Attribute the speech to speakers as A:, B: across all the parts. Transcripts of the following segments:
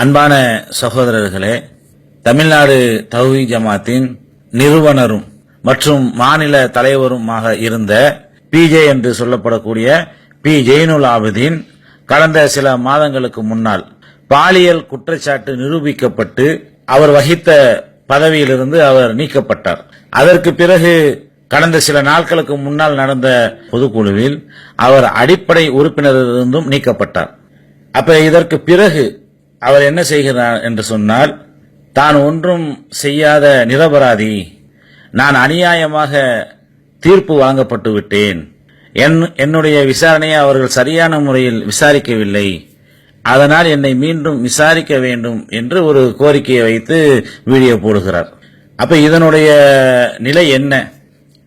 A: அன்பான சகோதரர்களே தமிழ்நாடு தௌஹி ஜமாத்தின் நிறுவனரும் மற்றும் மாநில தலைவருமாக இருந்த பிஜே என்று சொல்லப்படக்கூடிய பி. ஜெயினுல் ஆபுதீன் கடந்த சில மாதங்களுக்கு முன்னால் பாலியல் குற்றச்சாட்டு நிரூபிக்கப்பட்டு அவர் வகித்த பதவியிலிருந்து அவர் நீக்கப்பட்டார். அதற்கு பிறகு கடந்த சில நாட்களுக்கு முன்னால் நடந்த பொதுக்குழுவில் அவர் அடிப்படை உறுப்பினரிலிருந்தும் நீக்கப்பட்டார். அப்ப இதற்கு பிறகு அவர் என்ன செய்கிறார் என்று சொன்னால் தான் ஒன்றும் செய்யாத நிரபராதி. நான் அநியாயமாக தீர்ப்பு வழங்கப்பட்டு விட்டேன். என்- என்னுடைய விசாரணையை அவர்கள் சரியான முறையில் விசாரிக்கவில்லை. அதனால் என்னை மீண்டும் விசாரிக்க வேண்டும் என்று ஒரு கோரிக்கையை வைத்து வீடியோ போடுகிறார். அப்ப இதனுடைய நிலை என்ன?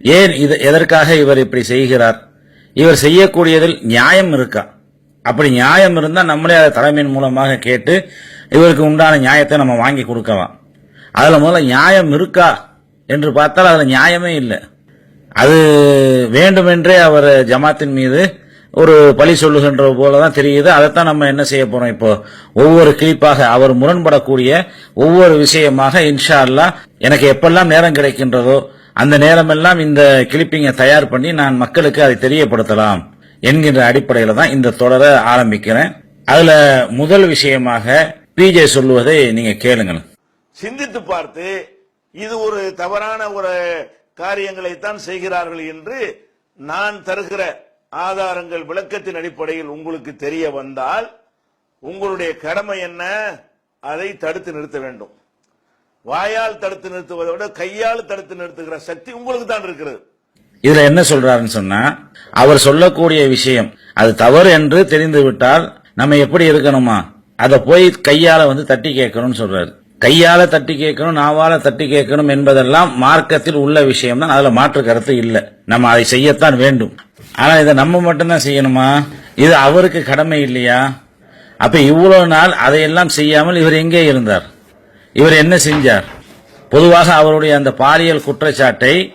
A: ஏன் இது எதற்காக இவர் இப்படி செய்கிறார்? இவர் செய்யக்கூடியதில் நியாயம் இருக்கா? அப்படி நியாயம் இருந்தால் நம்மளே அதை தலைமையின் மூலமாக கேட்டு இவருக்கு உண்டான நியாயத்தை நம்ம வாங்கி கொடுக்கலாம். அதில் முதல்ல நியாயம் இருக்கா என்று பார்த்தால் அதில் நியாயமே இல்லை. அது வேண்டுமென்றே அவர் ஜமாத்தின் மீது ஒரு பழி சொல்லுகின்ற போலதான் தெரியுது. அதைத்தான் நம்ம என்ன செய்ய போறோம் இப்போ? ஒவ்வொரு கிளிப்பாக அவர் முரண்படக்கூடிய ஒவ்வொரு விஷயமாக இன்ஷா அல்லா எனக்கு எப்பெல்லாம் நேரம் கிடைக்கின்றதோ அந்த நேரமெல்லாம் இந்த கிளிப்பிங்கை தயார் பண்ணி நான் மக்களுக்கு அதை தெரியப்படுத்தலாம். என்கின்ற அடிப்படையில தான் இந்த தொடரை ஆரம்பிக்கிறேன். அதுல முதல் விஷயமாக பிஜே சொல்லுவதை நீங்க கேளுங்க
B: சிந்தித்து பார்த்து இது ஒரு தவறான ஒரு காரியங்களை தான் செய்கிறார்கள் என்று நான் தருகிற ஆதாரங்கள் விளக்கத்தின் அடிப்படையில் உங்களுக்கு தெரிய வந்தால் உங்களுடைய கடமை என்ன? அதை தடுத்து நிறுத்த வேண்டும். வாயால் தடுத்து நிறுத்துவதை விட கையால் தடுத்து நிறுத்துகிற சக்தி உங்களுக்கு தான் இருக்கிறது.
A: இதுல என்ன சொல்றாருன்னு சொன்னா அவர் சொல்லக்கூடிய விஷயம் அது தவறு என்று தெரிந்து விட்டால் நம்ம எப்படி இருக்கணுமா? அதை போய் கையால வந்து தட்டி கேட்கணும்னு சொல்றாரு. கையால தட்டி கேட்கணும் நாவால தட்டி கேட்கணும் என்பதெல்லாம் மார்க்கத்தில் உள்ள விஷயம் தான் அதுல மாற்று கருத்து இல்லை. நம்ம அதை செய்யத்தான் வேண்டும். ஆனா இதை நம்ம மட்டும்தான் செய்யணுமா? இது அவருக்கு கடமை இல்லையா? அப்ப இவ்வளவு நாள் அதையெல்லாம் செய்யாமல் இவர் எங்கே இருந்தார்? இவர் என்ன செஞ்சார்? பொதுவாக அவருடைய அந்த பாலியல் குற்றச்சாட்டை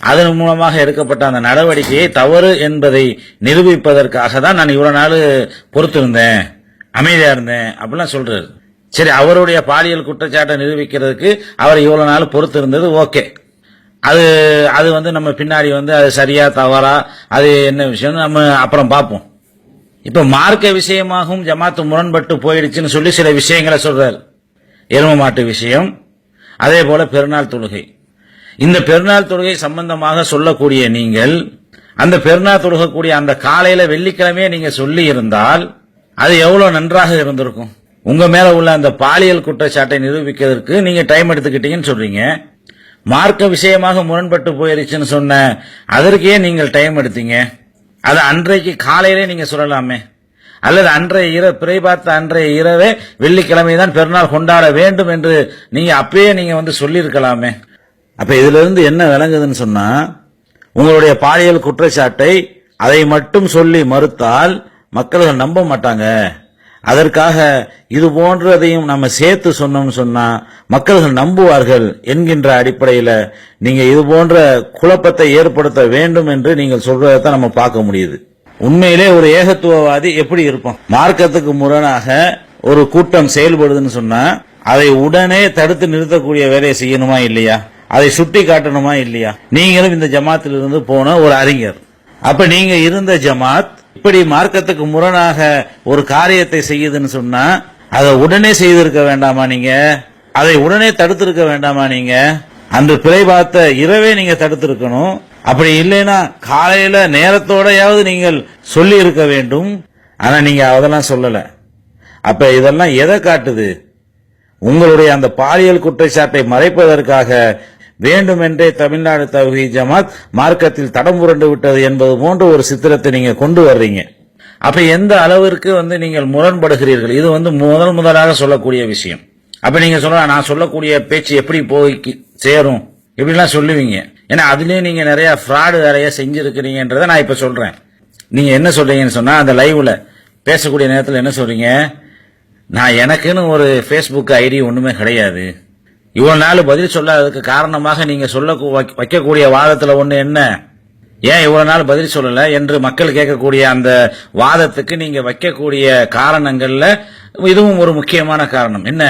A: அதன் மூலமாக எடுக்கப்பட்ட அந்த நடவடிக்கையை தவறு என்பதை நிரூபிப்பதற்காக தான் நான் இவ்வளவு நாள் பொறுத்திருந்தேன் அமைதியா இருந்தேன் அப்படிலாம் சொல்றாரு. சரி அவருடைய பாலியல் குற்றச்சாட்டை நிரூபிக்கிறதுக்கு அவர் இவ்வளவு நாள் பொறுத்திருந்தது ஓகே. அது அது வந்து நம்ம பின்னாடி வந்து அது சரியா தவறா அது என்ன விஷயம்னு நம்ம அப்புறம் பார்ப்போம். இப்ப மார்க்க விஷயமாகவும் ஜமாத்து முரண்பட்டு போயிடுச்சுன்னு சொல்லி சில விஷயங்களை சொல்றாரு. எரும மாட்டு விஷயம் அதே போல பெருநாள் தொழுகை. இந்த பெருநாள் தொழுகை சம்பந்தமாக சொல்லக்கூடிய நீங்கள் அந்த பெருநாள் தொழுகக்கூடிய அந்த காலையில வெள்ளிக்கிழமையே நீங்க சொல்லி இருந்தால் அது எவ்வளவு நன்றாக இருந்திருக்கும்? உங்க மேல உள்ள அந்த பாலியல் குற்றச்சாட்டை நிரூபிக்கிறதுக்கு நீங்க டைம் எடுத்துக்கிட்டீங்கன்னு சொல்றீங்க. மார்க்க விஷயமாக முரண்பட்டு போயிருச்சுன்னு சொன்ன அதற்கே நீங்கள் டைம் எடுத்தீங்க. அது அன்றைக்கு காலையிலே நீங்க சொல்லலாமே. அல்லது அன்றைய இரவு பிறை பார்த்த அன்றைய இரவே வெள்ளிக்கிழமை தான் பெருநாள் கொண்டாட வேண்டும் என்று நீங்க அப்பயே நீங்க வந்து சொல்லியிருக்கலாமே. அப்ப இதுல இருந்து என்ன விளங்குதுன்னு சொன்னா உங்களுடைய பாலியல் குற்றச்சாட்டை அதை மட்டும் சொல்லி மறுத்தால் மக்கள்கள் நம்ப மாட்டாங்க. அதற்காக இது போன்றதையும் நம்ம சேர்த்து சொன்னோம்னு சொன்னா மக்கள்கள் நம்புவார்கள் என்கின்ற அடிப்படையில நீங்க இது போன்ற குழப்பத்தை ஏற்படுத்த வேண்டும் என்று நீங்கள் சொல்றதைத்தான் நம்ம பார்க்க முடியுது. உண்மையிலே ஒரு ஏகத்துவவாதி எப்படி இருப்பான்? மார்க்கத்துக்கு முரணாக ஒரு கூட்டம் செயல்படுதுன்னு சொன்னா அதை உடனே தடுத்து நிறுத்தக்கூடிய வேலையை செய்யணுமா இல்லையா? அதை சுட்டி காட்டணுமா இல்லையா? நீங்களும் இந்த ஜமாத்தில் இருந்து போன ஒரு அறிஞர். அப்ப நீங்க இருந்த ஜமாத் இப்படி மார்க்கத்துக்கு முரணாக ஒரு காரியத்தை செய்யுதுன்னு சொன்னா அதை உடனே செய்திருக்க வேண்டாமா நீங்க? அதை உடனே தடுத்திருக்க வேண்டாமா நீங்க? அன்று பிழை பார்த்த இரவே நீங்க தடுத்திருக்கணும். அப்படி இல்லைன்னா காலையில நேரத்தோடயாவது நீங்கள் சொல்லி இருக்க வேண்டும். ஆனா நீங்க அதெல்லாம் சொல்லல. அப்ப இதெல்லாம் எதை காட்டுது? உங்களுடைய அந்த பாலியல் குற்றச்சாட்டை மறைப்பதற்காக வேண்டுமென்றே தமிழ்நாடு தௌஹி ஜமாத் மார்க்கத்தில் தடம் புரண்டு விட்டது என்பது போன்ற ஒரு சித்திரத்தை நீங்க கொண்டு வர்றீங்க. அப்ப எந்த அளவிற்கு வந்து நீங்கள் முரண்படுகிறீர்கள்? இது வந்து முதல் முதலாக சொல்லக்கூடிய விஷயம். அப்ப நீங்க சொல்லலாம் நான் சொல்லக்கூடிய பேச்சு எப்படி போய் சேரும்? இப்படிலாம் சொல்லுவீங்க. ஏன்னா அதுலயும் நீங்க நிறைய ஃப்ராடு வேலைய செஞ்சிருக்கிறீங்கன்றத நான் இப்ப சொல்றேன். நீங்க என்ன சொல்றீங்கன்னு சொன்னா அந்த லைவ்ல பேசக்கூடிய நேரத்தில் என்ன சொல்றீங்க? நான் எனக்குன்னு ஒரு ஃபேஸ்புக் ஐடி ஒன்றுமே கிடையாது. இவ்வளவு நாள் பதில் சொல்லாததுக்கு காரணமாக நீங்க சொல்ல வைக்கக்கூடிய வாதத்துல ஒண்ணு என்ன? ஏன் இவ்வளவு நாள் பதில் சொல்லல என்று மக்கள் கேட்கக்கூடிய அந்த வாதத்துக்கு நீங்க வைக்கக்கூடிய காரணங்கள்ல இதுவும் ஒரு முக்கியமான காரணம். என்ன?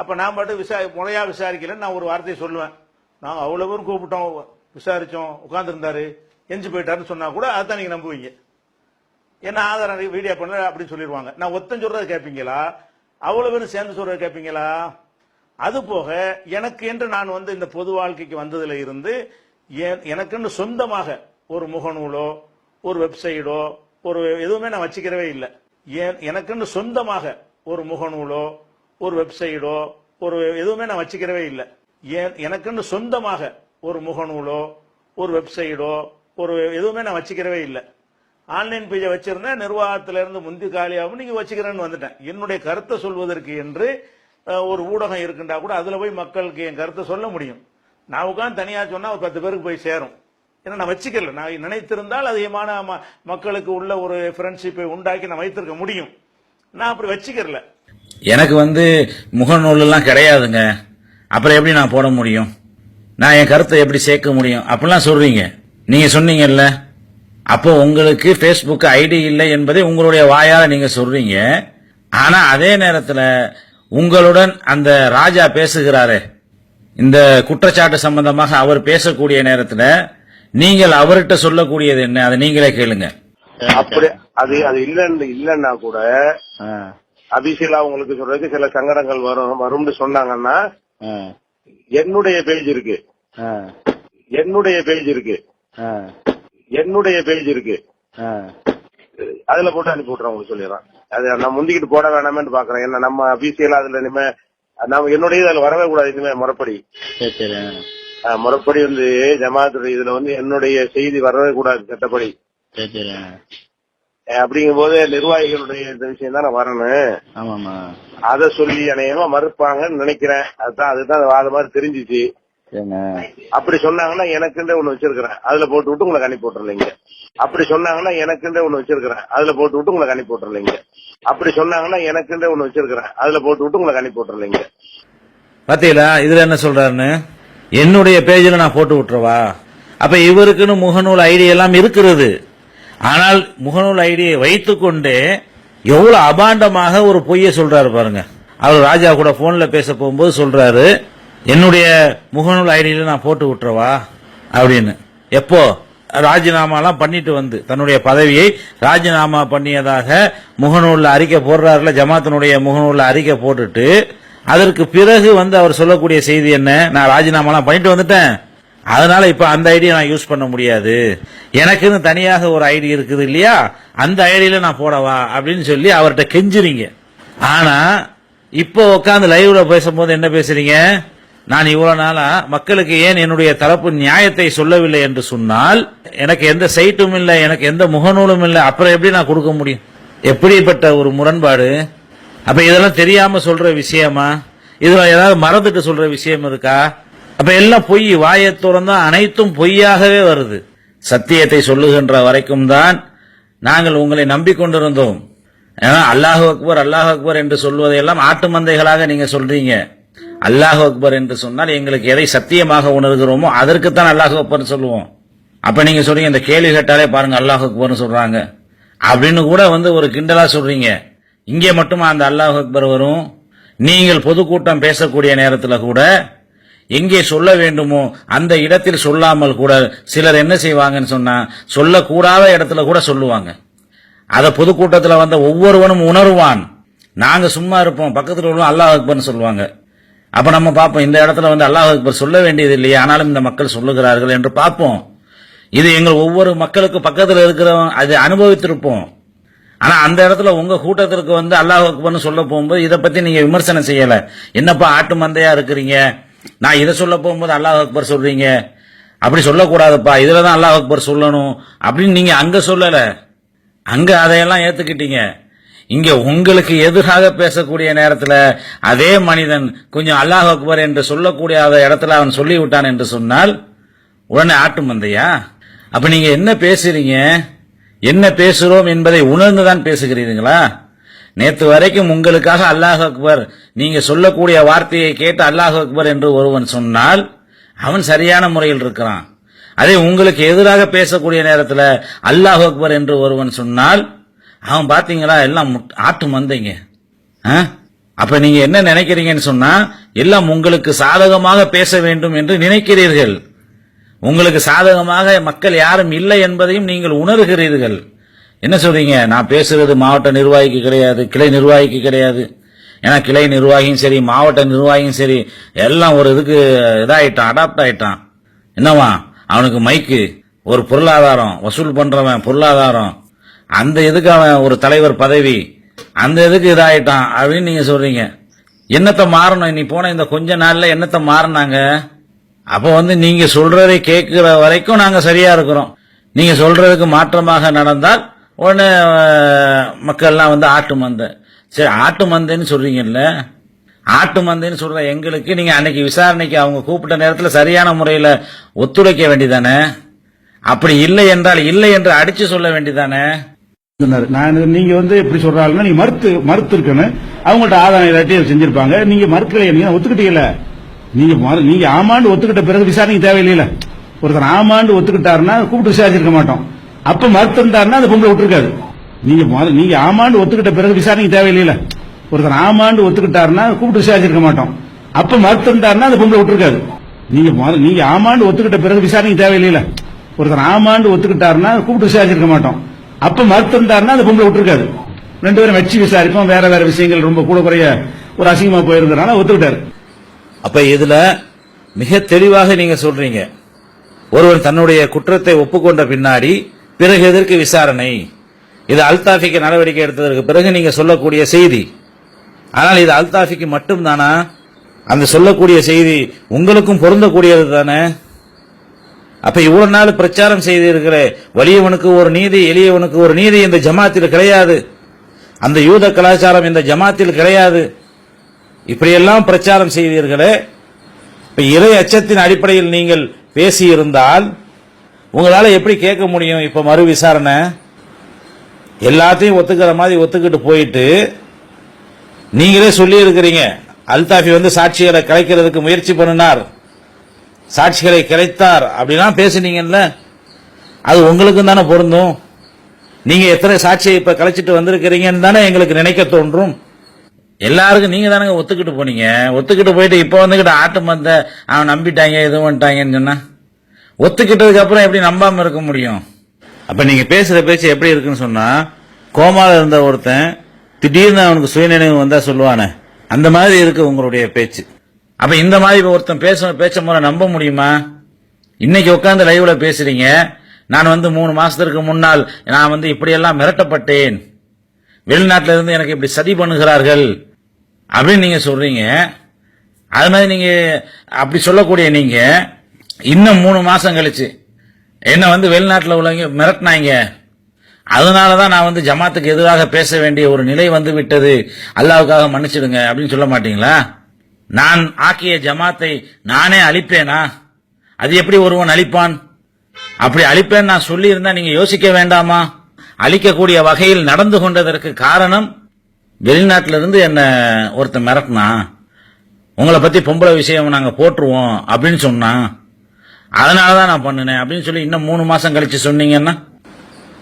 B: அப்ப நான் மட்டும் விசா முறையா விசாரிக்கலன்னு நான் ஒரு வார்த்தையை சொல்லுவேன். நாங்க அவ்வளவு பேரும் கூப்பிட்டோம் விசாரிச்சோம் உட்கார்ந்துருந்தாரு எஞ்சி போயிட்டாருன்னு சொன்னா கூட அதான் நீங்க நம்புவீங்க. என்ன ஆதாரம் வீடியோ பண்ணல அப்படின்னு சொல்லிடுவாங்க. நான் ஒத்தன் சொல்றதை கேட்பீங்களா அவ்வளவு பேரும் சேர்ந்து சொல்றதை கேட்பீங்களா அது போக எனக்கு என்று நான் வந்து இந்த பொது வாழ்க்கைக்கு வந்ததுல இருந்து எனக்குன்னு சொந்தமாக ஒரு முகநூலோ ஒரு வெப்சைட்டோ ஒரு எதுவுமே நான் வச்சுக்கிறவே இல்லை. எனக்குன்னு சொந்தமாக ஒரு முகநூலோ ஒரு வெப்சைட்டோ ஒரு எதுவுமே நான் வச்சுக்கிறவே இல்லை. எனக்குன்னு சொந்தமாக ஒரு முகநூலோ ஒரு வெப்சைட்டோ ஒரு எதுவுமே நான் வச்சுக்கிறவே இல்லை. ஆன்லைன் பேஜை வச்சிருந்தேன் நிர்வாகத்திலிருந்து முந்தி காலியாகும் நீங்க வச்சுக்கிறேன்னு வந்துட்டேன். என்னுடைய கருத்தை சொல்வதற்கு என்று ஒரு ஊடகம் இருக்குண்டா கூட அதுல போய் மக்களுக்கு என் கருத்தை சொல்ல முடியும். நான் உட்காந்து தனியா சொன்னா ஒரு பத்து பேருக்கு போய் சேரும். ஏன்னா நான் வச்சுக்கல. நான் நினைத்திருந்தால் அதிகமான ம- மக்களுக்கு உள்ள ஒரு ஃப்ரெண்ட்ஷிப்பை உண்டாக்கி நான் வைத்திருக்க முடியும். நான் அப்படி வச்சுக்கிறல.
A: எனக்கு வந்து முகநூல் கிடையாதுங்க. அப்புறம் எப்படி நான் போட முடியும்? நான் என் கருத்தை எப்படி சேர்க்க முடியும்? அப்படிலாம் சொல்றீங்க. நீங்க சொன்னீங்கல்ல. அப்போ உங்களுக்கு ஃபேஸ்புக் ஐடி இல்லை என்பதை உங்களுடைய வாயால் நீங்க சொல்றீங்க. ஆனா அதே நேரத்தில் உங்களுடன் அந்த ராஜா பேசுகிறாரே. இந்த குற்றச்சாட்டு சம்பந்தமாக அவர் பேசக்கூடிய நேரத்துல நீங்கள் அவர்கிட்ட சொல்லக்கூடியது என்ன? அதை நீங்களே கேளுங்க.
C: அப்படி அது அது இல்லன்னு இல்லன்னா கூட அபிஷியலா உங்களுக்கு சொல்றதுக்கு சில சங்கடங்கள் வரும் வரும்னு சொன்னாங்கன்னா என்னுடைய பேஜ் இருக்கு. என்னுடைய பேஜ் இருக்கு. என்னுடைய பேஜ் இருக்கு. அதுல போட்டு அனுப்பி விட்டுறேன் உங்களுக்கு சொல்லிடுறேன். அது நான் முந்திக்கிட்டு போட வேணாமேன்னு பாக்குறேன். ஏன்னா நம்ம அபிஷியலா அதுல இனிமே நம்ம என்னுடைய இதுல வரவே கூடாது இனிமே முறைப்படி. முறைப்படி வந்து ஜமாத்துடைய இதுல வந்து என்னுடைய செய்தி வரவே கூடாது சட்டப்படி. அஹ், அப்படிங்கும்போது நிர்வாகிகளுடைய இந்த விஷயம் தானே வரணும்.
D: ஆமாமா
C: அத சொல்லி அநேகமா மறுப்பாங்கன்னு நினைக்கிறேன். அதுதான் அதுதான் அது மாதிரி தெரிஞ்சிச்சு. அப்படி சொன்னாங்கன்னா எனக்குன்றே ஒண்ணு வச்சிருக்கிறேன். அதுல போட்டு விட்டு உங்களுக்கு அனுப்பி விட்டுறலைங்க அப்படி சொன்னாங்கன்னா எனக்குன்றே ஒண்ணு வச்சிருக்கிறேன். அதுல போட்டு விட்டு உங்களுக்கு அனுப்பி விட்டுறலைங்க அப்படி சொன்னாங்கன்னா எனக்குன்றே ஒண்ணு வச்சிருக்கிறேன். அதுல போட்டு விட்டு உங்களுக்கு அனுப்பி விட்டுறலைங்க
A: பாத்தீங்களா? இதுல என்ன சொல்றாருன்னு? என்னுடைய பேஜ்ல நான் போட்டு விட்டுறவா? அப்ப இவருக்குன்னு முகநூல் ஐடி எல்லாம் இருக்கிறது. ஆனால் முகநூல் ஐடியை வைத்துக்கொண்டே எவ்வளவு அபாண்டமாக ஒரு பொய்யை சொல்றாரு பாருங்க. அவர் ராஜா கூட போன்ல பேச போகும்போது சொல்றாரு என்னுடைய முகநூல் ஐடியில நான் போட்டு விட்டுறவா? அப்படின்னு. எப்போ? ராஜினாமாலாம் பண்ணிட்டு வந்து தன்னுடைய பதவியை ராஜினாமா பண்ணியதாக முகநூலில் அறிக்கை போடுறாருல ஜமாத்தினுடைய முகநூலில் அறிக்கை போட்டுட்டு அதற்கு பிறகு வந்து அவர் சொல்லக்கூடிய செய்தி என்ன? நான் ராஜினாமாலாம் பண்ணிட்டு வந்துட்டேன். அதனால இப்ப அந்த ஐடியை நான் யூஸ் பண்ண முடியாது. எனக்குன்னு தனியாக ஒரு ஐடி இருக்குது இல்லையா? அந்த ஐடியில நான் போடவா? அப்படின்னு சொல்லி அவர்கிட்ட கெஞ்சுறீங்க. ஆனா இப்போ உட்காந்து லைவ்ல பேசும்போது என்ன பேசுறீங்க? நான் இவ்வளவு நாளா மக்களுக்கு ஏன் என்னுடைய தரப்பு நியாயத்தை சொல்லவில்லை என்று சொன்னால் எனக்கு எந்த சைட்டும் இல்லை எனக்கு எந்த முகநூலும் இல்லை அப்புறம் எப்படி நான் கொடுக்க முடியும்? எப்படிப்பட்ட ஒரு முரண்பாடு? அப்ப இதெல்லாம் தெரியாம சொல்ற விஷயமா? இதுல ஏதாவது மறந்துட்டு சொல்ற விஷயம் இருக்கா? அப்ப எல்லாம் பொய் வாயை திறந்தா அனைத்தும் பொய்யாகவே வருது. சத்தியத்தை சொல்லுகின்ற வரைக்கும் தான் நாங்கள் உங்களை நம்பிக்கொண்டிருந்தோம். ஏன்னா அல்லாஹ் அக்பர் அல்லாஹ் அக்பர் என்று சொல்வதையெல்லாம் ஆட்டு மந்தைகளாக நீங்க சொல்றீங்க. அல்லாஹ் அக்பர் என்று சொன்னால் எங்களுக்கு எதை சத்தியமாக உணர்கிறோமோ அதற்குத்தான் அல்லாஹ் அக்பர் சொல்லுவோம். அப்ப நீங்க சொல்றீங்க இந்த கேள்வி கேட்டாலே பாருங்க அல்லாஹ் அக்பர்னு சொல்றாங்க. அப்படின்னு கூட வந்து ஒரு கிண்டலா சொல்றீங்க. இங்கே மட்டுமா அந்த அல்லாஹ் அக்பர் வரும்? நீங்கள் பொதுக்கூட்டம் பேசக்கூடிய நேரத்தில் கூட எங்கே சொல்ல வேண்டுமோ அந்த இடத்தில் சொல்லாமல் கூட சிலர் என்ன செய்வாங்கன்னு சொன்னா சொல்லக்கூடாத இடத்துல கூட சொல்லுவாங்க. அதை பொதுக்கூட்டத்தில் வந்த ஒவ்வொருவனும் உணர்வான். நாங்க சும்மா இருப்போம் பக்கத்தில் உள்ளவங்க அல்லாஹ் அக்பர்னு சொல்லுவாங்க. அப்ப நம்ம பார்ப்போம் இந்த இடத்துல வந்து அல்லாஹ் அக்பர் சொல்ல வேண்டியது இல்லையே ஆனாலும் இந்த மக்கள் சொல்லுகிறார்கள் என்று பார்ப்போம். இது எங்கள் ஒவ்வொரு மக்களுக்கு பக்கத்தில் இருக்கிறவங்க அது அனுபவித்திருப்போம். ஆனா அந்த இடத்துல உங்க கூட்டத்திற்கு வந்து அல்லாஹ் அக்பர்னு சொல்ல போகும்போது இதை பத்தி நீங்க விமர்சனம் செய்யல. என்னப்பா ஆட்டு மந்தையா இருக்கிறீங்க? நான் இதை சொல்ல போகும்போது அல்லாஹ் அக்பர் சொல்றீங்க? அப்படி சொல்லக்கூடாதுப்பா இதுல தான் அல்லாஹ் அக்பர் சொல்லணும் அப்படின்னு நீங்க அங்க சொல்லல. அங்க அதையெல்லாம் ஏத்துக்கிட்டீங்க. இங்க உங்களுக்கு எதிராக பேசக்கூடிய நேரத்தில் அதே மனிதன் கொஞ்சம் அல்லாஹ் அக்பர் என்று சொல்லக்கூடிய இடத்துல அவன் சொல்லிவிட்டான் என்று சொன்னால் உடனே ஆட்டு மந்தையா அப்ப நீங்க என்ன பேசுறீங்க? என்ன பேசுறோம் என்பதை உணர்ந்துதான் பேசுகிறீர்களா? நேத்து வரைக்கும் உங்களுக்காக அல்லாஹ் அக்பர் நீங்க சொல்லக்கூடிய வார்த்தையை கேட்டு அல்லாஹ் அக்பர் என்று ஒருவன் சொன்னால் அவன் சரியான முறையில் இருக்கிறான். அதே உங்களுக்கு எதிராக பேசக்கூடிய நேரத்தில் அல்லாஹ் அக்பர் என்று ஒருவன் சொன்னால் அவன் பாத்தீங்களா? எல்லாம் ஆட்டு மந்தைங்க. ஆ? அப்ப நீங்க என்ன நினைக்கிறீங்கன்னு சொன்னா எல்லாம் உங்களுக்கு சாதகமாக பேச வேண்டும் என்று நினைக்கிறீர்கள். உங்களுக்கு சாதகமாக மக்கள் யாரும் இல்லை என்பதையும் நீங்கள் உணர்கிறீர்கள். என்ன சொல்றீங்க? நான் பேசுறது மாவட்ட நிர்வாகிக்கு கிடையாது கிளை நிர்வாகிக்கு கிடையாது. ஏன்னா கிளை நிர்வாகியும் சரி மாவட்ட நிர்வாகியும் சரி எல்லாம் ஒரு இதுக்கு இதாயிட்டான் அடாப்ட் ஆயிட்டான். என்னவா அவனுக்கு மைக்கு ஒரு பொருளாதாரம் வசூல் பண்றவன் பொருளாதாரம். அந்த இதுக்கு அவன் ஒரு தலைவர் பதவி அந்த இதுக்கு இதாயிட்டான் அப்படின்னு நீங்க சொல்றீங்க. என்னத்தை மாறணும்? நீ போன இந்த கொஞ்ச நாள்ல என்னத்தை மாறினாங்க? அப்ப வந்து நீங்க சொல்றதை கேட்கிற வரைக்கும் நாங்க சரியா இருக்கிறோம். நீங்க சொல்றதுக்கு மாற்றமாக நடந்தால் உடனே மக்கள்லாம் வந்து ஆட்டு மந்தை. சரி ஆட்டு மந்தைன்னு சொல்றீங்கல்ல? ஆட்டு மந்தைன்னு சொல்ற எங்களுக்கு நீங்க அன்னைக்கு விசாரணைக்கு அவங்க கூப்பிட்ட நேரத்தில் சரியான முறையில் ஒத்துழைக்க வேண்டியதானே? அப்படி இல்லை என்றால் இல்லை என்று அடிச்சு சொல்ல வேண்டியதானே?
D: சொன்னார். நான் நீங்க வந்து எப்படி சொல்றாங்கன்னா நீங்க மறுத்து மறுத்து இருக்கணும் அவங்கள்ட்ட ஆதாரம் இல்லாட்டி செஞ்சிருப்பாங்க. நீங்க மறுக்கலையே நீங்க ஒத்துக்கிட்டீங்கல்ல? நீங்க நீங்க ஆமாண்டு ஒத்துக்கிட்ட பிறகு விசாரணைக்கு தேவையில்லையில? ஒருத்தர் ஆமாண்டு ஒத்துக்கிட்டாருன்னா கூப்பிட்டு விசாரிச்சிருக்க மாட்டோம். அப்ப மறுத்திருந்தாருன்னா அந்த பொம்பளை விட்டுருக்காது. நீங்க நீங்க ஆமாண்டு ஒத்துக்கிட்ட பிறகு விசாரணைக்கு தேவையில்லையில? ஒருத்தர் ஆமாண்டு ஒத்துக்கிட்டாருன்னா கூப்பிட்டு விசாரிச்சிருக்க மாட்டோம். அப்ப மறுத்திருந்தாருன்னா அந்த பொம்பளை விட்டுருக்காது. நீங்க நீங்க ஆமாண்டு ஒத்துக்கிட்ட பிறகு விசாரணைக்கு தேவையில்லையில? ஒருத்தர் ஆமாண்டு ஒத்துக்கிட்டாருன்னா கூப்பிட்டு விசாரிச்சிருக்க மாட்டோம். அப்ப மறுத்திருந்தாருன்னா அந்த பொம்பளை விட்டுருக்காது. ரெண்டு பேரும் வச்சு விசாரிப்போம். வேற வேற விஷயங்கள் ரொம்ப கூட குறைய ஒரு அசிங்கமா போயிருந்தனால ஒத்துக்கிட்டாரு.
A: அப்ப இதுல மிக தெளிவாக நீங்க சொல்றீங்க. ஒருவன் தன்னுடைய குற்றத்தை ஒப்புக்கொண்ட பின்னாடி பிறகு எதற்கு விசாரணை? இது அல்தாஃபிக்கு நடவடிக்கை எடுத்ததற்கு பிறகு நீங்க சொல்லக்கூடிய செய்தி. ஆனால் இது அல்தாஃபிக்கு மட்டும்தானா? அந்த சொல்லக்கூடிய செய்தி உங்களுக்கும் பொருந்தக்கூடியது தானே? அப்ப இவ்வளவு நாள் பிரச்சாரம் செய்திருக்கிற வலியவனுக்கு ஒரு நீதி எளியவனுக்கு ஒரு நீதி இந்த ஜமாத்தில் கிடையாது. அந்த யூத கலாச்சாரம் இந்த ஜமாத்தில் கிடையாது. இப்படியெல்லாம் பிரச்சாரம் செய்தீர்களே. இப்ப இறை அச்சத்தின் அடிப்படையில் நீங்கள் பேசியிருந்தால் உங்களால எப்படி கேட்க முடியும் இப்ப மறு விசாரணை? எல்லாத்தையும் ஒத்துக்கிற மாதிரி ஒத்துக்கிட்டு போயிட்டு நீங்களே சொல்லி இருக்கிறீங்க அல்தாஃபி வந்து சாட்சிகளை கலைக்கிறதுக்கு முயற்சி பண்ணினார். சாட்சிகளை கிடைத்தார் அப்படிலாம் பேசுனீங்கல்ல? அது உங்களுக்கும் தானே பொருந்தும். நீங்க எத்தனை சாட்சியை இப்ப கலைச்சிட்டு வந்திருக்கிறீங்கன்னு தானே எங்களுக்கு நினைக்க தோன்றும். எல்லாருக்கும் நீங்க தானங்க ஒத்துக்கிட்டு போனீங்க. ஒத்துக்கிட்டு போயிட்டு இப்ப வந்துகிட்டு ஆட்டு மந்த அவன் நம்பிட்டாங்க இது பண்ணிட்டாங்கன்னு சொன்னா? ஒத்துக்கிட்டதுக்கு அப்புறம் எப்படி நம்பாம இருக்க முடியும்? அப்ப நீங்க பேசுற பேச்சு எப்படி இருக்குன்னு சொன்னா கோமால இருந்த ஒருத்தன் திடீர்னு அவனுக்கு சுயநினைவு வந்தா சொல்லுவானே. அந்த மாதிரி இருக்கு உங்களுடைய பேச்சு. அப்ப இந்த மாதிரி ஒருத்தன் பேச பேச்ச முறை நம்ப முடியுமா? இன்னைக்கு உட்காந்து லைவ்ல பேசுறீங்க. நான் வந்து மூணு மாசத்திற்கு முன்னால் நான் வந்து இப்படியெல்லாம் மிரட்டப்பட்டேன். வெளிநாட்டில இருந்து எனக்கு இப்படி சதி பண்ணுகிறார்கள். அப்படின்னு நீங்க சொல்றீங்க. அது மாதிரி நீங்க அப்படி சொல்லக்கூடிய நீங்க இன்னும் மூணு மாசம் கழிச்சு என்ன வந்து வெளிநாட்டில் உள்ளவங்க மிரட்டினாங்க. அதனால தான் நான் வந்து ஜமாத்துக்கு எதிராக பேச வேண்டிய ஒரு நிலை வந்து விட்டது. அல்லாவுக்காக மன்னிச்சிடுங்க அப்படின்னு சொல்ல மாட்டீங்களா? நான் ஆக்கிய ஜமாத்தை நானே அழிப்பேனா? அது எப்படி ஒருவன் அழிப்பான்? அப்படி அழிப்பேன் நான் சொல்லி இருந்தா நீங்க யோசிக்க வேண்டாமா? அழிக்கக்கூடிய வகையில் நடந்து கொண்டதற்கு காரணம் வெளிநாட்டிலிருந்து என்ன ஒருத்தன் மிரட்டினா உங்களை பத்தி பொம்பளை விஷயம் நாங்க போட்டுருவோம் அப்படின்னு சொன்னான் அதனால தான் நான் பண்ணினேன் அப்படின்னு சொல்லி இன்னும் மூணு மாசம் கழிச்சு சொன்னீங்கன்னா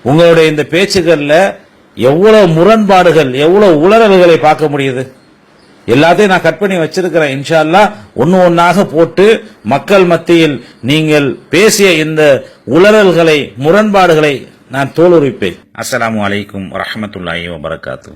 A: உங்களுடைய இந்த பேச்சுகளில் எவ்வளவு முரண்பாடுகள் எவ்வளவு உளறல்களை பார்க்க முடியுது? எல்லாத்தையும் நான் கட் பண்ணி வச்சிருக்கிறேன் இன்ஷால்லா ஒன்று ஒன்னு ஒன்னாக போட்டு மக்கள் மத்தியில் நீங்கள் பேசிய இந்த உளறல்களை முரண்பாடுகளை நான் தோலுரிப்பேன். அஸ்ஸலாமு வலைக்கும் வரமத்துல்லாஹி வபரகாத்து